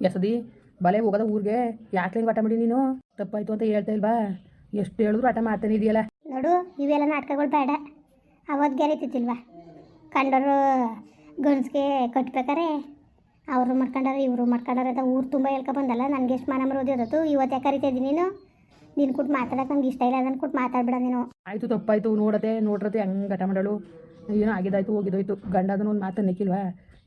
ಎಸದಿ ಬಲೆ ಹೋಗದ ಊರಿಗೆ ಯಾಕೆ ಹಿಂಗೆ ಆಟ ಮಾಡಿ ನೀನು? ತಪ್ಪಾಯ್ತು ಅಂತ ಹೇಳ್ತಾ ಇಲ್ವಾ? ಎಷ್ಟು ಹೇಳಿದ್ರು ಆಟ ಮಾಡ್ತಾನೆ ಇದೆಯಲ್ಲ. ನೋಡು ಇವೆಲ್ಲ ನಾಟಕಗಳು ಬೇಡ. ಅವತ್ತು ಗೆರೀತಿತ್ತಿಲ್ವಾ ಕಂಡರು ಗಂಡ್ಸ್ಗೆ ಕಟ್ಬೇಕಾರೆ? ಅವರು ಮಾಡ್ಕೊಂಡಾರೆ ಇವರು ಮಾಡ್ಕೊಂಡಾರ ಅಂತ ಊರು ತುಂಬ ಹೇಳ್ಕೊ ಬಂದಲ್ಲ. ನನಗೆ ಎಷ್ಟು ಮನ ಮರೋದಿ ಇವತ್ತು ಯಾಕೆ ಕರಿತಾ ಇದ್ದೀನಿ ನೀನು? ನೀನು ಕೊಟ್ಟು ಮಾತಾಡೋಕೆ ನಂಗೆ ಇಷ್ಟ ಇಲ್ಲ ಅದನ್ನು ಕೊಟ್ಟು ಮಾತಾಡ್ಬೇಡ ನೀನು. ಆಯಿತು ತಪ್ಪಾಯ್ತು. ನೋಡತ್ತೆ ನೋಡ್ರತೆ ಹಂಗೆ ಆಟ ಮಾಡಲು ಏನೋ ಆಗಿದಾಯ್ತು ಹೋಗಿದೋಯ್ತು ಗಂಡ ಅದನ್ನ ಒಂದು ಮಾತು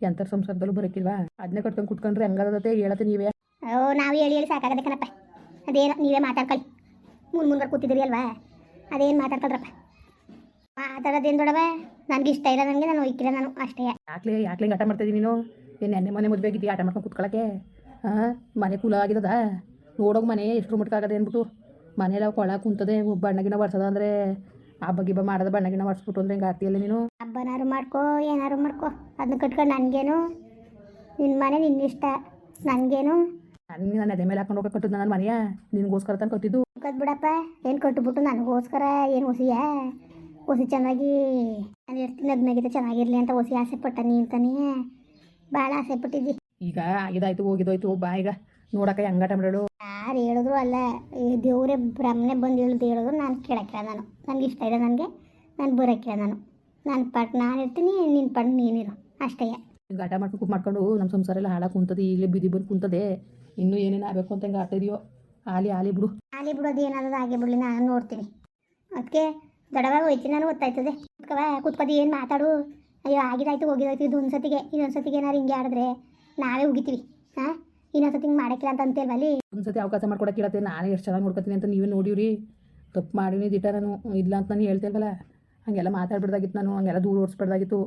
ಎಂಥರ ಸಂಸಾರದಲ್ಲೂ ಬರೋಕ್ಕಿಲ್ವಾ ಅದನ್ನೇ ಕಟ್ಕೊಂಡು ಕುಟ್ಕೊಂಡ್ರೆ ಹಂಗದತ್ತೆ ಹೇಳತ್ತೆ ನೀವೇ. ಓ ನಾವು ಹೇಳಿ ಹೇಳಿ ಸಾಕಾಗದೆ ಕಣಪ್ಪ ಅದೇನು ನೀವೇ ಮಾತಾಡ್ಕೊಳ್ಳಿ. ಮುನ್ ಮುಂದೆ ಕೂತಿದ್ದೀರಿ ಅಲ್ವಾ? ಅದೇನು ಮಾತಾಡ್ಕೊಳ್ರಪ್ಪ. ಮಾತಾಡೋದೇನು ದೊಡವ ನನಗೆ ಇಷ್ಟ ಇಲ್ಲ ನನಗೆ ನಾನು ಒಯ್ಕಿಲ್ಲ ನಾನು ಅಷ್ಟೇ. ಯಾಕ್ಲೆ ಯಾಕ್ಲೆ ಹಿಂಗೆ ಆಟ ಮಾಡ್ತಿದ್ದೀನಿ ನೀನು? ಏನು ನೆನ್ನೆ ಮನೆ ಮದುವೆ ಆಗಿದ್ದೀಯ ಆಟ ಮಾಡ್ಕೊಂಡು ಕುತ್ಕೊಳ್ಳೋಕೆ ಹಾಂ ಮನೆ ಕೂಲ ಆಗಿದದ? ನೋಡೋಕೆ ಮನೆ ಎಷ್ಟು ಮಟ್ಕಾಗದೆ ಅಂದ್ಬಿಟ್ಟು. ಮನೆಯೆಲ್ಲ ಕೊಳ ಕುಂತದೆ ಬಣ್ಣಗಿನ ಬರ್ಸದ ಅಂದರೆ ಹಬ್ಬ ಗಿಬ್ಬ ಮಾಡೋದು ಬಣ್ಣಗಿನ ಬರ್ಸ್ಬಿಟ್ಟು ಅಂದ್ರೆ ಹಿಂಗೆ ಆಡ್ತೀಯಲ್ಲ ನೀನು? ಹಬ್ಬನಾರು ಮಾಡ್ಕೋ ಏನಾರು ಮಾಡ್ಕೋ. ಅದನ್ನ ಕಟ್ಕೊಂಡು ನನಗೇನು ನಿನ್ನ ಮನೆ ನಿನ್ನ ಇಷ್ಟ ನನಗೇನು. ನನಗೆ ನಾನು ಅದೇ ಮೇಲೆ ಹಾಕೊಂಡು ಹೋಗಕ್ಕೆ ಕಟ್ಟಿದ್ದು ನನ್ನ ಮನೆಯ? ನಿನಗೋಸ್ಕರ ತಂದು ಕಟ್ಟಿದ್ದು? ಕದ್ ಬಿಡಪ್ಪ. ಏನು ಕಟ್ಬಿಟ್ಟು ನನಗೋಸ್ಕರ ಏನು ಹೊಸಿಯ ಹೊಸಿ ಚೆನ್ನಾಗಿ ನಾನು ಇರ್ತೀನಿ ನಗ್ನಗಿದೆ ಚೆನ್ನಾಗಿರಲಿ ಅಂತ ಹೊಸಿ ಆಸೆ ಪಟ್ಟ ನೀ ಅಂತಾನೆ. ಭಾಳ ಆಸೆ ಪಟ್ಟಿದ್ದಿ. ಈಗ ಆಗಿದಾಯ್ತು ಹೋಗಿದಾಯ್ತು. ಬಾ ಈಗ. ನೋಡಕ್ಕ ಹೆಂಗಾಟ ಮಾಡೋಳು ಯಾರು ಹೇಳಿದ್ರು ಅಲ್ಲ ಈ ದೇವರೇ ಬ್ರಹ್ಮನೆ ಬಂದು ಹೇಳಿದ್ರು ಹೇಳಿದ್ರು ನಾನು ಕೇಳಕ್ಕಿಲ್ಲ ನಾನು. ನನಗೆ ಇಷ್ಟ ಇದೆ ನನಗೆ ನಾನು ಬರೋಕ್ಕಿಲ್ಲ ನಾನು. ನನ್ನ ಪಟ್ ನಾನು ಇರ್ತೀನಿ ನಿನ್ನ ಪಟ್ ನೀನಿರು ಅಷ್ಟೇ. ಈಗ ಆಟ ಮಾಡ್ಕೊಂಡು ಮಾಡ್ಕೊಂಡು ನಮ್ಮ ಸಂಸಾರ ಎಲ್ಲ ಹಾಳಾಗಿ ಕುಂತದೆ ಈಗಲೇ ಬಿದಿ ಬಂದು ಕುಂತದೆ. ಇನ್ನೂ ಏನೇನು ಆಗಬೇಕು ಅಂತ ಹಿಂಗೆ ಆಡ್ತಿದೆಯೋ ಆಲಿ ಆಲಿ ಬಿಡು. ಆಲಿ ಬಿಡೋದು ಏನಾದ್ರು ಆಗಿ ಬಿಡಲಿ ನಾನು ನೋಡ್ತೀನಿ. ಅದಕ್ಕೆ ದೊಡ್ಡವಾಗ ಹೋಯ್ತೀನಿ ನಾನು ಗೊತ್ತಾಯ್ತದೆ. ಕುತ್ಕವ ಕುತ್ಕೋದು ಏನು ಮಾತಾಡು? ಅಯ್ಯೋ ಆಗಿದಾಯ್ತು ಹೋಗಿದಾಯ್ತು ಇದು ಒಂದು ಸತಿಗೆ ಇನ್ನೊಂದು ಸತಿಗೆ ಏನಾರು ಹಿಂಗೆ ಆಡಿದ್ರೆ ನಾವೇ ಉಗಿತೀವಿ. ಹಾಂ? ಇನ್ನೊಂದು ಸತಿ ಹಿಂಗೆ ಮಾಡಕ್ಕಿಲ್ಲ ಅಂತ ಅಂತೇಳಿ ಅಲ್ಲಿ? ಒಂದ್ಸತಿ ಅವಕಾಶ ಮಾಡ್ಕೊಡಕ್ಕೆ ಇರತ್ತೆ ನಾನೇ ಎಷ್ಟು ಚೆನ್ನಾಗಿ ನೋಡ್ಕೊತೀನಿ ಅಂತ ನೀವೇ ನೋಡಿವ್ರಿ. ತಪ್ಪು ಮಾಡಿನಿ ದಿಟ ನಾನು ಇಲ್ಲ ಅಂತ ನಾನು ಹೇಳ್ತೇವಲ್ಲ. ಹಾಗೆಲ್ಲ ಮಾತಾಡ್ಬಿಡ್ದಾಗಿತ್ತು ನಾನು, ಹಂಗೆಲ್ಲ ದೂರ ಓಡಿಸ್ಬಿಡ್ದಾಗಿತ್ತು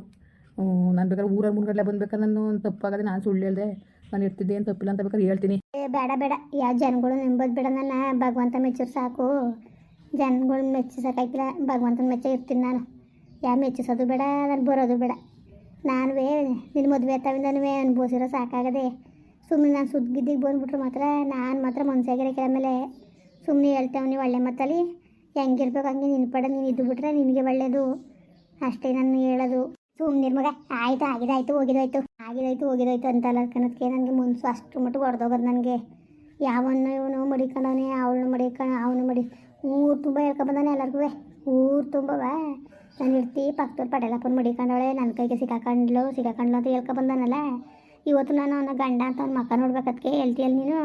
ನಾನು ಬೇಕಾದ್ರೆ ಊರಲ್ಲಿ ಮುಂದ್ಗಡೆ ಬಂದ್ಬೇಕಾದ್ರೆ ನಾನು ತಪ್ಪಾಗದೆ ನಾನು ಸುಳ್ಳು ಹೇಳ್ದೆ. ನಾನು ಇರ್ತಿದ್ದೆ, ಏನು ತಪ್ಪಿಲ್ಲ ಅಂತ ಬೇಕಾದ್ರೆ ಹೇಳ್ತೀನಿ. ಬೇಡ ಬೇಡ. ಯಾವ ಜನಗಳು ನಂಬೋದು ಬೇಡ ನನ್ನ ಭಗವಂತ ಮೆಚ್ಚರು ಸಾಕು. ಜನಗಳು ಮೆಚ್ಚಿಸೋಕ್ಕಾಗಿಲ್ಲ ಭಗವಂತನ ಮೆಚ್ಚ ಇರ್ತೀನಿ ನಾನು. ಯಾವ ಮೆಚ್ಚಿಸೋದು ಬೇಡ, ನಾನು ಬರೋದು ಬೇಡ. ನಾನುವೇ ನಿನ್ನ ಮದುವೆ ತವಿಂದನೂ ಅನುಭವಿಸಿರೋ ಸಾಕಾಗದೆ. ಸುಮ್ಮನೆ ನಾನು ಸುದ್ದಿದ್ದಿಗೆ ಬಂದ್ಬಿಟ್ರೆ ಮಾತ್ರ ನಾನು ಮಾತ್ರ ಮನಸ್ಸಾಗಿರೋ ಮೇಲೆ ಸುಮ್ಮನೆ ಹೇಳ್ತೇವೆ ನೀವು ಒಳ್ಳೆ ಮತ್ತಲ್ಲಿ ಹೆಂಗಿರ್ಬೇಕು ಹಂಗೆ ನಿನ್ನ ಪಡ ನೀನು ಇದ್ದು ಬಿಟ್ರೆ ನಿನಗೆ ಒಳ್ಳೆಯದು ಅಷ್ಟೇ ನಾನು ಹೇಳೋದು. ಸುಮ್ಮನೆ ಮಗ. ಆಯ್ತು, ಆಗಿದಾಯ್ತು, ಹೋಗಿದಾಯ್ತು. ಆಗಿದಾಯ್ತು, ಹೋಗಿದಾಯ್ತು ಅಂತಲ್ಲ ಕಣಕ್ಕೆ ನನಗೆ ಮುನ್ಸು ಅಷ್ಟು ಮಟ್ಟಿಗೆ ಹೊಡೆದೋಗೋದು ನನಗೆ. ಯಾವನ್ನ ಇವನು ಮಡಿಕೊಂಡವನೇ ಅವಳನ್ನ ಮಡಿಕೊಂಡ ಅವನು ಮಡಿ. ಊರು ತುಂಬ ಹೇಳ್ಕೊಬಂದಾನೆ ಎಲ್ಲರಿಗೂ ಊರು ತುಂಬವ ನಾನು ಇರ್ತಿ, ಪಕ್ಕದವ್ರು ಪಟೇಲಪ್ಪನ ಮಡಿಕೊಂಡವಳೆ ನನ್ನ ಕೈಗೆ ಸಿಕ್ಕಾಕೊಂಡ್ಲು ಸಿಕ್ಕಾಕೊಂಡ್ಲು ಅಂತ ಹೇಳ್ಕೊಬಂದಾನಲ್ಲ ಇವತ್ತು ನಾನು ಅವನ ಗಂಡ ಅಂತ ಅವ್ನ ಮಕ್ಕ ನೋಡ್ಬೇಕದಕ್ಕೆ ಹೇಳ್ತಿಯಲ್ಲ ನೀನು?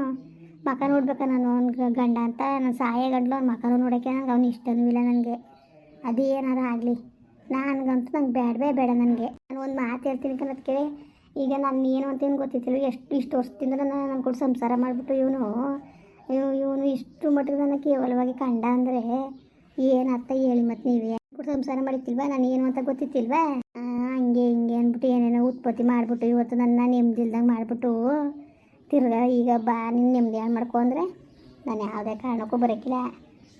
ಮಕ ನೋಡ್ಬೇಕಾ ನಾನು ಅವ್ನ ಗಂಡ ಅಂತ. ನಾನು ಸಾಯ ಗಂಡ್ಲು ಅವ್ನ ನೋಡೋಕ್ಕೆ ನಂಗೆ ಅವ್ನು ಇಷ್ಟನೂ ಇಲ್ಲ ನನಗೆ ಅದು ಏನಾರು ಆಗಲಿ. ನನಗಂತೂ ನಂಗೆ ಬೇಡವೇ ಬೇಡ ನನಗೆ ನಾನು ಒಂದು ಮಾತು ಹೇಳ್ತೀನಿ ಕನ್ನದಕ್ಕೆ ಈಗ ನಾನು ಏನು ಅಂತೇನು ಗೊತ್ತಿತ್ತಿಲ್ಲ. ಎಷ್ಟು ಇಷ್ಟು ವರ್ಷದಿಂದ ನಾನು ನನ್ನ ಕೂಡ ಸಂಸಾರ ಮಾಡಿಬಿಟ್ಟು ಇವನು ಇವನು ಇಷ್ಟು ಮಟ್ಟಿಗೆ ನನ್ನ ಕೇವಲವಾಗಿ ಕಂಡ ಅಂದರೆ ಏನು ಅರ್ಥ ಹೇಳಿ ಮತ್ತು ನೀವೇ? ಕೂಡ ಸಂಸಾರ ಮಾಡಿತ್ತಿಲ್ವಾ? ನಾನು ಏನು ಅಂತ ಗೊತ್ತಿತ್ತಿಲ್ವಾ? ಹಂಗೆ ಹಿಂಗೆ ಅಂದ್ಬಿಟ್ಟು ಏನೇನೋ ಉತ್ಪತ್ತಿ ಮಾಡಿಬಿಟ್ಟು ಇವತ್ತು ನನ್ನ ನೆಮ್ಮದಿಲ್ದಂಗೆ ಮಾಡಿಬಿಟ್ಟು ತಿರ್ಗಾ ಈಗ ಬಾ ನಿನ್ನ ನೆಮ್ಮದಿ ಹಾಳು ಮಾಡ್ಕೊ ಅಂದರೆ ನಾನು ಯಾವುದೇ ಕಾರಣಕ್ಕೂ ಬರೋಕ್ಕಿಲ್ಲ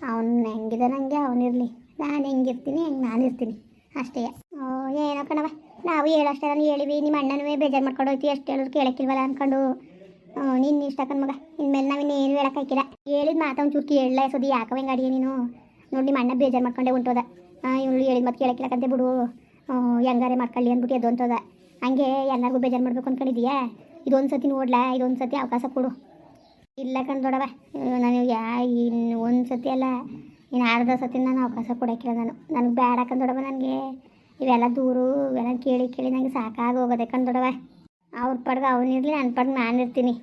ಅವನು ಹೆಂಗಿದೆ ನನಗೆ ಅವನಿರಲಿ ನಾನು ಹೆಂಗಿರ್ತೀನಿ, ಹೆಂಗೆ ನಾನು ಇರ್ತೀನಿ. ಅಷ್ಟೇ. ಓ ಏನೋ ಕಣವ ನಾವು ಹೇಳೋಷ್ಟೇ ನಾನು ಹೇಳಿವಿ, ನಿಮ್ಮ ಅಣ್ಣನೂ ಬೇಜಾರು ಮಾಡ್ಕೊಂಡು ಹೋಯ್ತು, ಎಷ್ಟು ಹೇಳಿದ್ರು ಕೇಳೋಕ್ಕಿಲ್ವಲ್ಲ ಅಂದ್ಕೊಂಡು ನಿನ್ನ ಇಷ್ಟ ಕಣ್ ಮಗ. ಇನ್ಮೇಲೆ ನಾವು ಇನ್ನೇನು ಹೇಳೋಕ್ಕಾಗಿಲ್ಲ ಹೇಳಿದ ಮಾತು ಒಂದು ಚೂರು ಕೇಳಲ್ಲ ಸುದ್ದಿ ಯಾಕವ ಹೆಂಗೆ ಅಡಿಗೆ ನೀನು? ನೋಡಿ ನಿಮ್ಮ ಅಣ್ಣ ಬೇಜಾರು ಮಾಡ್ಕೊಂಡೆ ಉಂಟೋದ. ಇವಳು ಹೇಳಿದ ಮತ್ತೆ ಕೇಳಕ್ಕಿಲ್ಲಕಂತೆ ಬಿಡು. ಹೆಂಗಾರೆ ಮಾಡ್ಕೊಳ್ಳಿ ಅಂದ್ಬಿಟ್ಟು ಎದ್ದು ಅಂತೋದ ಹಂಗೆ ಎಲ್ಲರಿಗೂ ಬೇಜಾರು ಮಾಡ್ಬೇಕು ಅಂದ್ಕೊಂಡಿದ್ಯಾ ಇದೊಂದು ಸತಿ ನೋಡ್ಲಾ ಇದೊಂದು ಸತಿ ಅವಕಾಶ ಕೊಡು. ಇಲ್ಲ ಕಣ್ ದೊಡವ ನಾನು ಯಾ ಇನ್ನು ಒಂದು ಸತಿ ಅಲ್ಲ ಇನ್ನು ಅರ್ಧ ಸತಿ ನಾನು ಅವಕಾಶ ಕೊಡೋಕ್ಕಿಲ್ಲ ನಾನು. ನನಗೆ ಬೇಡ ಕಂದೊಡವ ನನಗೆ. ಇವೆಲ್ಲ ದೂರು ಇವೆಲ್ಲ ಕೇಳಿ ಕೇಳಿ ನನಗೆ ಸಾಕಾಗಿ ಹೋಗೋದೆ ದೊಡವ ಅವ್ರ ಪಡ್ಗೆ ಅವನಿರಲಿ ನನ್ನ ಪಡ್ಗೆ ನಾನು ಇರ್ತೀನಿ.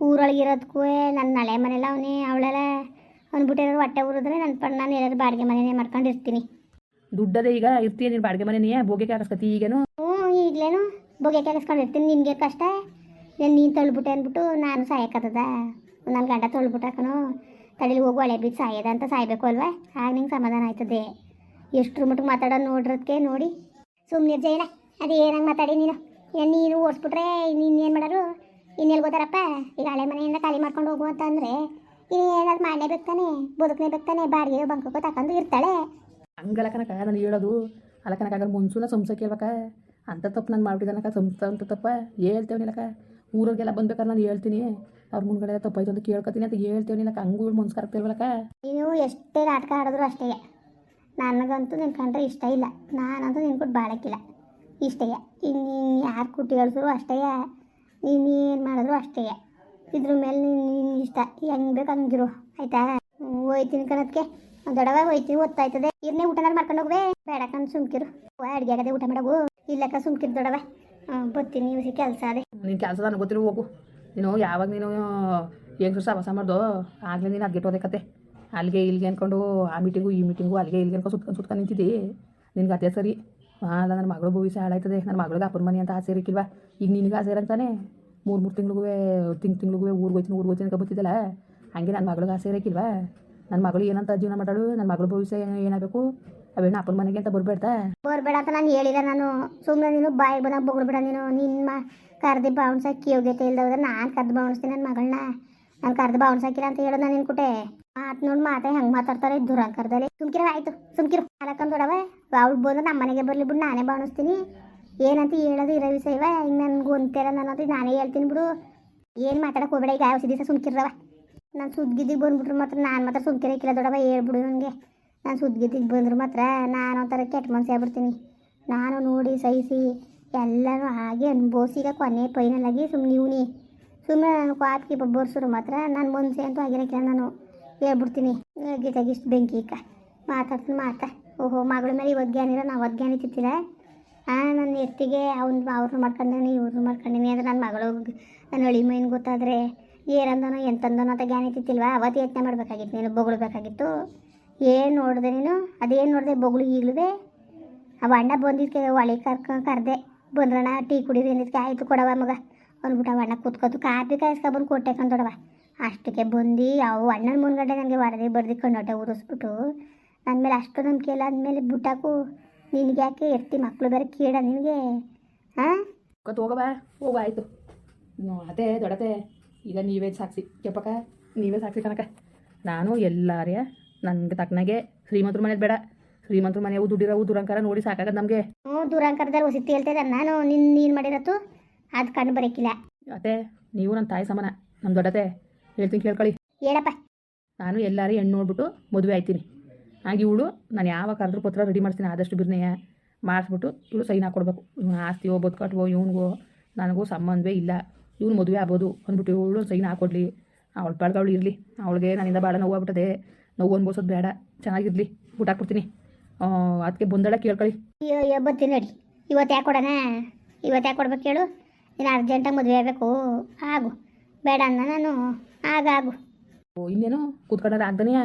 ಊರೊಳಗೆ ಇರೋದಕ್ಕೂ ನನ್ನ ನಳೆ ಮನೆಲ್ಲ ಅವನೇ ಅವಳೆಲ್ಲ ಅಂದ್ಬಿಟ್ಟಿರೋ ಹೊಟ್ಟೆ ಊರಿದ್ರೆ ನನ್ನ ಪಡ್ ನಾನು ಎಲ್ಲರೂ ಬಾಡಿಗೆ ಮನೆನೇ ಮಾಡ್ಕೊಂಡು ಇರ್ತೀನಿ. ದುಡ್ಡದೇ ಈಗ ಇರ್ತೀಯ ನೀನು ಬಾಡಿಗೆ ಮನೆಯೇ ಬೋಗೆ ಕಾರಸ್ಕತಿ ಈಗೇನು? ಹ್ಞೂ ಈಗಲೇನು ಬೋಗೆ ಕೆಲಸ್ಕೊಂಡು ಇರ್ತೀನಿ ನಿನಗೆ ಕಷ್ಟ? ನಾನು ನೀನು ತಳ್ಬಿಟ್ಟೆ ಅಂದ್ಬಿಟ್ಟು ನಾನು ಸಾಯಕ್ಕತ್ತದ ನನ್ನ ಗಂಡ ತಳ್ಬಿಟ್ಟಾಕನು ತಡೀಲಿ ಹೋಗಿ ಒಳೆ ಬಿದ್ದು ಸಾಯದ ಅಂತ ಸಾಯಬೇಕು ಅಲ್ವಾ? ಆಗ ನಿಂಗೆ ಸಮಾಧಾನ ಆಯ್ತದೆ. ಎಷ್ಟು ಮಟ್ಟಿಗೆ ಮಾತಾಡೋ ನೋಡ್ರದಕ್ಕೆ ನೋಡಿ. ಸುಮ್ಮನೆ ಜೈನ ಅದು ಏನಂಗೆ ಮಾತಾಡಿ ನೀನು? ಏನು ನೀನು ಓಡಿಸ್ಬಿಟ್ರೆ ಇನ್ನೇನು ಮಾಡೋರು? ಇನ್ನೆಲ್ಲಿ ಗೊತ್ತಾರಪ್ಪ? ಈಗ ಹಳೆ ಮನೆಯಿಂದ ಖಾಲಿ ಮಾಡ್ಕೊಂಡು ಹೋಗು ಅಂತ ಅಂದರೆ ಏನಾದ್ರು ಮಾಡಲೇ ಬೇಕಾನೆ ಬದುಕನೇ ಬೇಕಾನೆ ಬಾಡಿಗೆ ಬಂಕಕ್ಕೂ ತಕೊಂಡು ಇರ್ತಾಳೆ. ಹಂಗಲ್ಲ ಕನಕ ನಾನು ಹೇಳೋದು. ಅಲ್ಲ ಕನಕ ಹಂಗಾರೆ ಮುನ್ಸೂನ ಸಂಸ ಕೇಳ್ಬೇಕ ಅಂತ ತಪ್ಪು ನಾನು ಮಾಡ್ಬಿಟ್ಟಿದ್ದಾನಕ್ಕ ಸಂಸ ಅಂತ ತಪ್ಪ? ಹೇಳ್ತೇವನಿಲ್ಲಕ ಊರಿಗೆಲ್ಲ ಬಂದ್ಬೇಕಾದ್ರೆ ನಾನು ಹೇಳ್ತೀನಿ. ಅವ್ರ ಮುಂದ್ಗಡೆ ತಪ್ಪಾಯ್ತು ಅಂತ ಕೇಳ್ಕೊತೀನಿ ಅಂತ ಹೇಳ್ತೀವಿ. ಹಂಗೂ ಮನ್ಸು ಕರೆಕ್ತಿಲ್ವಲಕ ನೀನು ಎಷ್ಟೇ ನಾಟಕ ಆಡಿದ್ರು ಅಷ್ಟೇ. ನನಗಂತೂ ನಿನ್ನ ಕಂಡ್ರೆ ಇಷ್ಟ ಇಲ್ಲ. ನಾನಂತೂ ನಿನ್ನ ಕೊಟ್ಟು ಬಾಳಕ್ಕಿಲ್ಲ. ಇಷ್ಟೇ. ಇನ್ನು ಯಾರು ಕುಟ್ಟಿ ಹೇಳಿದ್ರು ಅಷ್ಟೇ. ನೀನು ಏನು ಮಾಡಿದ್ರು ಅಷ್ಟೇ. ಇದ್ರ ಮೇಲೆ ನಿನ್ನ ಇಷ್ಟ. ಹೆಂಗೆ ಬೇಕು ಹಂಗಿರು ಆಯ್ತಾ? ಹೋಯ್ತೀನಿ ಕಣದಕ್ಕೆ ದೊಡವ ಹೋಯ್ತೀನಿ, ಓದ್ತಾಯ್ತದೆ. ಇರ್ನೇ ಊಟನಾರು ಮಾಡ್ಕೊಂಡು ಹೋಗ್ವೆ. ಬೇಡ ಕಣ್ ಸುಮ್ಕಿರು. ಅಡುಗೆ ಆಗದೆ ಊಟ ಮಾಡವು ಇಲ್ಲಕ್ಕ, ಸುಮ್ಕಿರು ದೊಡವ ಬರ್ತೀನಿ ಕೆಲಸ ಅದೇ ನಿನ್ನ ಕೆಲಸ ನನಗೆ ಗೊತ್ತಿರೋ ಹೋಗು. ನೀನು ಯಾವಾಗ ನೀನು ಹೆಂಗ್ ಸುರ್ಸ ಬಸ ಮಾಡ್ದೋ, ಆಗಲೇ ನೀನು ಅದ್ಗೆಟ್ಟು ಕತೆ. ಅಲ್ಲಿಗೆ ಇಲ್ಲಿಗೆ ಅನ್ಕೊಂಡು, ಆ ಮೀಟಿಂಗು ಈ ಮೀಟಿಂಗು ಅಲ್ಲಿಗೆ ಇಲ್ಲಿಗೆ ಅನ್ಕೊಂಡು ಸುತ್ಕೊಂಡು ಸುತ್ಕೊಂಡು ನಿಂತಿದ್ದಿ. ನಿನ್ಗೆ ಅದೇ ಸರಿ. ಅಲ್ಲ ನನ್ನ ಮಗಳು ಭವಿಷ್ಯ ಹಾಳಾಯ್ತದೆ. ನನ್ನ ಮಗಳಿಗೆ ಅಪ್ಪನ ಮನೆ ಅಂತ ಆಸೆ ಇರಕ್ಕಿಲ್ವಾ ಈಗ ನಿನಗೆ ಆಸೆ ಇರಂತಾನೆ ಮೂರು ಮೂರು ತಿಂಗಳಿಗೂ ತಿಂಗ್ ತಿಂಗಳಿಗೂ ಊರಿಗೆ ಹೋಯ್ತೀನಿ ಊರಿಗೆ ಹೋಯ್ತೀನಿ ಹಾಗೆ ಹಂಗೆ ನನ್ನ ಮಗಳಿಗೆ ಆಸೆ ಇರಕ್ಕಿಲ್ವಾ ನನ್ನ ಮಗಳು ಏನಂತ ಜೀವನ ಮಾಡಾಳು ನನ್ನ ಮಗಳ ಭವಿಷ್ಯ ಏನಾಗಬೇಕು? ಅವೇನು ಅಪ್ಪನ ಮನೆಗೆ ಅಂತ ಬರ್ಬೇಡ ಬರ್ಬೇಡ ಅಂತ ನಾನು ಹೇಳಿಲ್ಲ ನಾನು ಸುಮ್ಮನೆ ನೀನು ಬಾಯಿಗೆ ಬಂದಾಗ ಬೊಗಳ್ಬೇಡ ನೀನು. ನಿನ್ನ ಕರ್ದು ಬಾವಣ್ಸಕ್ಕೆ ಯೋಗ್ಯತೆ ಇಲ್ದವ್ರೆ ನಾನು ಕರ್ದು ಬಾವಣಿಸ್ತೀನಿ ನನ್ನ ಮಗಳನ್ನ. ನಾನು ಕರ್ದು ಬಾವಣ್ಸಾಕಿಲ್ಲ ಅಂತ ಹೇಳೋದು ನಾನು ನಿನ್ಕುಟೆ ಮಾತು ನೋಡಿ, ಮಾತೆ ಹೆಂಗೆ ಮಾತಾಡ್ತಾರೆ ದುರಂಕರದಲ್ಲಿ. ಸುಮ್ಕಿರ, ಆಯ್ತು. ಸುಮ್ಕಿರು. ಅಲಕ್ಕಂದು ದೊಡವ. ಅವ್ಳು ಬಂದು ನಮ್ಮ ಮನೆಗೆ ಬರಲಿ ಬಿಡು, ನಾನೇ ಬಾವಣಿಸ್ತೀನಿ ಏನಂತ ಹೇಳೋದು ಇರೋ ವಿಷಯವ ಹಿಂಗೆ ನನ್ಗೆ ಒಂಥರ ನಾನು ನಾನೇ ಹೇಳ್ತೀನಿ ಬಿಡು. ಏನು ಮಾತಾಡಕ್ಕೆ ಹೋಗ್ಬೇಡ, ಈಗ ಯಾವ ದಿವಸ ಸುಮ್ಕಿರವ ನಾನು ಸುದ್ದಿಗೆ ಬಂದ್ಬಿಟ್ರು ಮಾತ್ರ ನಾನು ಮಾತ್ರ ಸುಮ್ಕಿರಕ್ಕಿಲ್ಲ ದೊಡವ ಹೇಳ್ಬಿಡು ನನಗೆ ನಾನು ಸುದ್ಗಿದ್ದಿಗೆ ಬಂದ್ರೆ ಮಾತ್ರ ನಾನು ಒಂಥರ ಕೆಟ್ಟ ಮನಸ್ಸೇ ಆಗ್ಬಿಡ್ತೀನಿ. ನಾನು ನೋಡಿ ಸಹಿಸಿ ಎಲ್ಲರೂ ಹಾಗೆ ಅನುಭವಿಸಿ ಈಗ ಕೊನೆ ಆಗಿ ಸುಮ್ಮನೆ ಇವನಿ. ಸುಮ್ಮನೆ ನಾನು ಕ್ವಾತ್ಕಿ ಬಬ್ಬರ್ಸರು ಮಾತ್ರ ನಾನು ಮನಸ್ಸೇ ಅಂತೂ ಆಗಿರಕ್ಕಿಲ್ಲ ನಾನು. ಹೇಳ್ಬಿಡ್ತೀನಿ. ಗೀತಾಗಿ ಇಷ್ಟು ಬೆಂಕಿ ಇಕ್ಕ ಮಾತಾಡ್ತೀನಿ ಮಾತಾ. ಓಹೋ, ಮಗಳ ಮೇಲೆ ಇವತ್ತು ಜ್ಞಾನಿರೋ ನಾವು ಅವತ್ತು ಜ್ಞಾನಿ ತಿತ್ತಿಲ್ಲ ಹಾಂ ನನ್ನ ಎತ್ತಿಗೆ ಅವ್ನು ಅವ್ರನ್ನ ಮಾಡ್ಕೊಂಡೀನಿ ಇವ್ರನ್ನ ಮಾಡ್ಕೊಂಡೀನಿ ಅಂದ್ರೆ ನನ್ನ ಮಗಳು ನನ್ನ ಅಳಿ ಮೈನ್ ಗೊತ್ತಾದರೆ ಏನಂದನೋ ಎಂತಂದನೋ ಅಂತ ಗ್ಯಾನಿ ತಿತ್ತಿಲ್ವಾ ಅವತ್ತು ಯತ್ನೆ ಮಾಡಬೇಕಾಗಿತ್ತು, ನೀನು ಬೊಗಳ್ಬೇಕಾಗಿತ್ತು. ಏನು ನೋಡಿದೆ ನೀನು? ಅದೇನು ನೋಡಿದೆ? ಬೊಗಳು ಈಗಲಿದೆ? ಅವ ಅಣ್ಣ ಬಂದಿದ್ಕೆ ಒಳಿ ಕರ್ಕ ಕರೆದೆ. ಬಂದ್ರಣ ಟೀ ಕುಡೀರಿ ಅಂದಿದ್ಕೆ, ಆಯಿತು ಕೊಡವ ಮಗ. ಅಂದ್ಬಿಟ್ಟು ಅವ ಅಣ್ಣ ಕೂತ್ಕೊತು. ಕಾಪಿ ಕಾಯಿಸ್ಕೊಬಂದು ಕೊಟ್ಟೆ ಕಂದೊಡವ ಅಷ್ಟಕ್ಕೆ ಬಂದು ಅವು ಅಣ್ಣನ ಮುಂದ್ಗಡೆ ನನಗೆ ಹೊಡೆದು ಬಡ್ದು ಕಣ್ಣೊಟ್ಟೆ ಊರಿಸ್ಬಿಟ್ಟು ನನ್ನ ಮೇಲೆ ಅಷ್ಟು ನಂಬಿಕೆ ಇಲ್ಲ, ಅಂದಮೇಲೆ ಬುಟ್ಟಾಕು. ನಿನಗೆ ಯಾಕೆ ಎತ್ತಿ ಮಕ್ಕಳು ಬೇರೆ ಕೀಡ ನಿನಗೆ? ಹಾಂ ಕತ್ ಹೋಗವ ಹೋಗ ಆಯಿತು. ಅದೇ ದೊಡತೆ ಈಗ ನೀವೇ ಸಾಕ್ಷಿ ಕೆಪ್ಪಕ್ಕ ನೀವೇ ಸಾಕ್ಷಿ ಕನಕ ನಾನು ಎಲ್ಲಾರೇ ನನಗೆ ತಕ್ಕನಾಗೆ ಶ್ರೀಮಂತರ ಮನೆದು ಬೇಡ. ಶ್ರೀಮಂತರ ಮನೆಯವು ದುಡ್ಡಿರೋವು ದುರಂಕಾರ ನೋಡಿ ಸಾಕಾಗದ ನಮಗೆ. ಹ್ಞೂ ದುರಂಕಾರದಲ್ಲಿ ಹೊಸಿತಿ ಹೇಳ್ತಾ ನಾನು ನಿನ್ನ ನೀನು ಮಾಡಿರತ್ತು ಅದು ಕಣ್ಣು ಬರೋಕ್ಕಿಲ್ಲ ಅತ್ತೆ ನೀವು ನನ್ನ ತಾಯಿ ಸಮಾನ ನಮ್ಮ ದೊಡ್ಡತೆ. ಹೇಳ್ತೀನಿ ಕೇಳ್ಕೊಳ್ಳಿ. ಹೇಳಪ್ಪ. ನಾನು ಎಲ್ಲರೂ ಹೆಣ್ಣು ನೋಡ್ಬಿಟ್ಟು ಮದುವೆ ಆಯ್ತೀನಿ. ಹಾಗೆ ಇವಳು ನಾನು ಯಾವ ಕರೆದ್ರೂ ಪತ್ರ ರೆಡಿ ಮಾಡ್ತೀನಿ ಆದಷ್ಟು ಬಿರ್ನೆಯ. ಮಾಡಿಸ್ಬಿಟ್ಟು ಇವಳು ಸೈನ್ ಹಾಕ್ಕೊಡ್ಬೇಕು ಇವ್ನು ಆಸ್ತಿಯೋ ಬದುಕಟ್ವೋ ಇವನಿಗೋ ನನಗೂ ಸಂಬಂಧವೇ ಇಲ್ಲ. ಇವ್ನು ಮದುವೆ ಆಗ್ಬೋದು ಅಂದ್ಬಿಟ್ಟು ಇವಳು ಸೈನ್ ಹಾಕ್ಕೊಡ್ಲಿ ಅವಳು ಪಾಳ್ಗೆ ಅವಳು ಇರಲಿ. ಅವಳಿಗೆ ನನ್ನಿಂದ ಭಾಳ ನೋವು ಆಗ್ಬಿಟ್ಟದೆ. ನೋವು ಅನ್ಬೋಸೋದು ಬೇಡ. ಚೆನ್ನಾಗಿರಲಿ. ಊಟ ಹಾಕ್ಬಿಡ್ತೀನಿ ಅದಕ್ಕೆ ಬಂದಳ ಕೇಳ್ಕೊಳ್ಳಿ ಅಯ್ಯೋ ಬರ್ತೀನಿ ನೋಡಿ. ಇವತ್ತು ಯಾಕೆ ಕೊಡೋಣ? ಇವತ್ತು ಯಾಕೆ ಕೊಡ್ಬೇಕು ಕೇಳು? ನೀನು ಅರ್ಜೆಂಟಾಗಿ ಮದುವೆ ಆಗಬೇಕು. ಆಗು. ಬೇಡ ಅನ್ನ ನಾನು. ಆಗ ಆಗು. ಓ ಇನ್ನೇನು? ಕೂತ್ಕೊಂಡ್ರೆ ಆಗ್ದನೆಯಾ?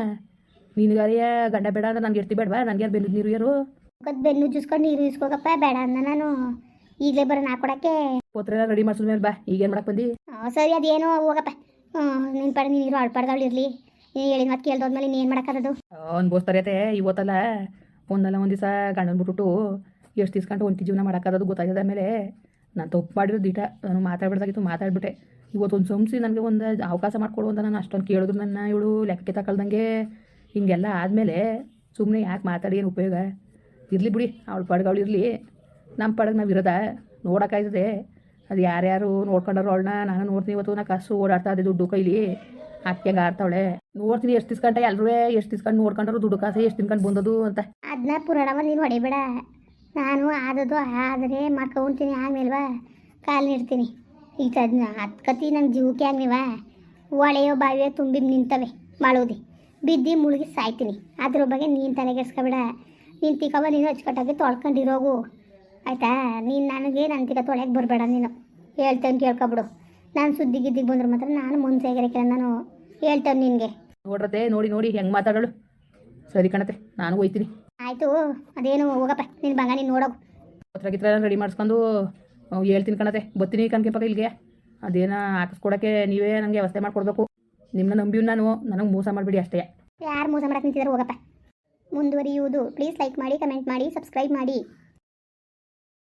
ನಿನಗಾರಿಯ ಗಂಡ ಬೇಡ ಅಂದ್ರೆ ನನಗೆ ಇರ್ತಿ ಬೇಡವಾ? ನನಗೆ ಬೆನ್ನು ನೀರು ಯಾರು? ಮುಖದ ಬೆನ್ನು ಜುಸ್ಕೊಂಡು ನೀರು ಇಸ್ಕೋಗಪ್ಪ ಬೇಡ ಅನ್ನ ನಾನು. ಈಗಲೇ ಬರೋಣ ಹಾಕೊಡಕ್ಕೆ ಪೋತ್ರೆಲ್ಲ ರೆಡಿ ಮಾಡ್ಸಿದ ಮೇಲೆ ಬಾ. ಈಗೇನು ಮಾಡಕ್ಕೆ ಬಂದು? ಸರಿ ಅದೇನೋ ಹೋಗಪ್ಪ. ನಿನ್ನ ಪಡೆ ನೀರು ಅಳ್ಪಾಡ್ಗಳು ಇರಲಿ. ಹೇಳಿದ ಮತ್ತೆ ಕೇಳ್ದೋದ್ಮೇಲೆ ಇನ್ನೇನು ಮಾಡೋಕ್ಕದು ಅನ್ಬೋಸ್ತಾರೆ ಇವತ್ತಲ್ಲ, ಒಂದಲ್ಲ ಒಂದು ದಿವಸ ಗಂಡನ ಬಿಟ್ಬಿಟ್ಟು ಎಷ್ಟು ತಿಸ್ಕೊಂಡು ಒಂಟಿ ಜೀವನ ಮಾಡೋಕ್ಕಾಗೋದು ಗೊತ್ತಾಗಿದೆ ಆಮೇಲೆ ನಾನು ತಪ್ಪು ಮಾಡಿರೋ ದಿಟ, ನಾನು ಮಾತಾಡ್ಬಿಡ್ದಾಗಿತ್ತು ಮಾತಾಡ್ಬಿಟ್ಟೆ. ಇವತ್ತು ಒಂದು ಸಂಸಿ ನನಗೆ ಒಂದು ಅವಕಾಶ ಮಾಡ್ಕೊಡು ಅಂತ ನಾನು ಅಷ್ಟೊಂದು ಕೇಳಿದ್ರು ನನ್ನ ಇವಳು, ಲೆಕ್ಕಕ್ಕೆ ತಗೊಳ್ದಂಗೆ ಹಿಂಗೆಲ್ಲ ಆದಮೇಲೆ ಸುಮ್ಮನೆ ಯಾಕೆ ಮಾತಾಡಿ, ಏನು ಉಪಯೋಗ? ಇರಲಿ ಬಿಡಿ, ಅವಳು ಪಡ್ಗೆ ಅವಳು ಇರಲಿ. ನಮ್ಮ ಪಡಗ್ ನಾವು ಇರೋದ? ನೋಡೋಕ್ಕಾಯ್ತದೆ ಅದು ಯಾರ್ಯಾರು ನೋಡ್ಕೊಂಡ್ರು ಅವಳನ್ನ ನಾನು ನೋಡ್ತೀನಿ ಇವತ್ತು, ನಾ ಕಸು ಓಡಾಡ್ತಾ ಇದೆ ದುಡ್ಡು ಕೈಲಿ. ಹಂಗೆ ಆಡ್ತಾವಳೆ. ನೋಡ್ತೀನಿ ಎಷ್ಟು ತಿಸ್ಕೊಂಡ ಎಲ್ಲರೂ ಎಷ್ಟು ತಿಸ್ಕೊಂಡು ನೋಡ್ಕೊಂಡ್ರು ದುಡ್ಡು ಕಾಸೆ ಎಷ್ಟು ತಿನ್ಕೊಂಡು ಬಂದದು ಅಂತ. ಅದನ್ನ ಪುರಾಣವ ನೀನು ಹೊಡಿಬೇಡ. ನಾನು ಆದದು ಆದರೆ ಮಾಡ್ಕೊಂತೀನಿ ಆಮೇಲ್ವಾ ಕಾಲು ನೀಡ್ತೀನಿ ಈಗ ಅದನ್ನ ಹತ್ಕತಿ ಕತಿ ನನ್ನ ಜೀವಕ್ಕೆ ಆಗ್ಲಿವ ಒಳೆಯೋ ಬಾವಿಯೋ ತುಂಬಿ ನಿಂತವೆ ಮಾಡೋದಿ ಬಿದ್ದಿ ಮುಳುಗಿ ಸಾಯ್ತೀನಿ. ಅದ್ರ ಬಗ್ಗೆ ನೀನು ತಲೆಗೆಡ್ಸ್ಕೊಬೇಡ ನೀನು ತಿಕ್ಕವ ನೀನು ಅಚ್ಚುಕಟ್ಟಾಗಿ ತೊಳ್ಕೊಂಡಿರೋಗು. ಆಯ್ತಾ? ನೀನು ನನಗೆ ನನ್ನ ತಿಕ್ಕ ತೊಳೆಯಕ್ಕೆ ಬರಬೇಡ ನೀನು. ಹೇಳ್ತೇನೆ ಕೇಳ್ಕೊಬಿಡು ನಾನು ಸುದ್ದಿ ಗಿದ್ದಿಗೆ ಬಂದ್ರೆ ಮಾತ್ರ ನಾನು ಮುಂಚೆಗಿರಕ್ಕೆ ನಾನು ಹೇಳ್ತೇನೆ ನಿನಗೆ. ನೋಡ್ರತೆ ನೋಡಿ ನೋಡಿ ಹೆಂಗೆ ಮಾತಾಡೋಳು. ಸರಿ ಕಣತೆ ನಾನು ಹೋಯ್ತೀನಿ. ಆಯಿತು ಅದೇನು ಹೋಗಪ್ಪ ನಿನ್ನ ಬಂಗ ನೀನು ನೋಡೋಗು. ಪತ್ರ ಗಿತ್ರ ರೆಡಿ ಮಾಡಿಸ್ಕೊಂಡು ಹೇಳ್ತೀನಿ ಕಣತೆ ಬರ್ತೀನಿ ಪಕ್ಕ ಇಲ್ಲಿಗೆ. ಅದೇನ ಹಾಕಿಸ್ಕೊಡೋಕ್ಕೆ ನೀವೇ ನನಗೆ ವ್ಯವಸ್ಥೆ ಮಾಡಿಕೊಡ್ಬೇಕು. ನಿಮ್ಮನ್ನ ನಂಬಿ ನಾನು ನನಗೆ ಮೋಸ ಮಾಡ್ಬಿಡಿ ಅಷ್ಟೇ. ಯಾರು ಮೋಸ ಮಾಡಕ್ಕೆ ನಿಂತಿದ್ದಾರೆ ಹೋಗಪ್ಪ. ಮುಂದುವರಿಯುವುದು. ಪ್ಲೀಸ್ ಲೈಕ್ ಮಾಡಿ ಕಮೆಂಟ್ ಮಾಡಿ ಸಬ್ಸ್ಕ್ರೈಬ್ ಮಾಡಿ.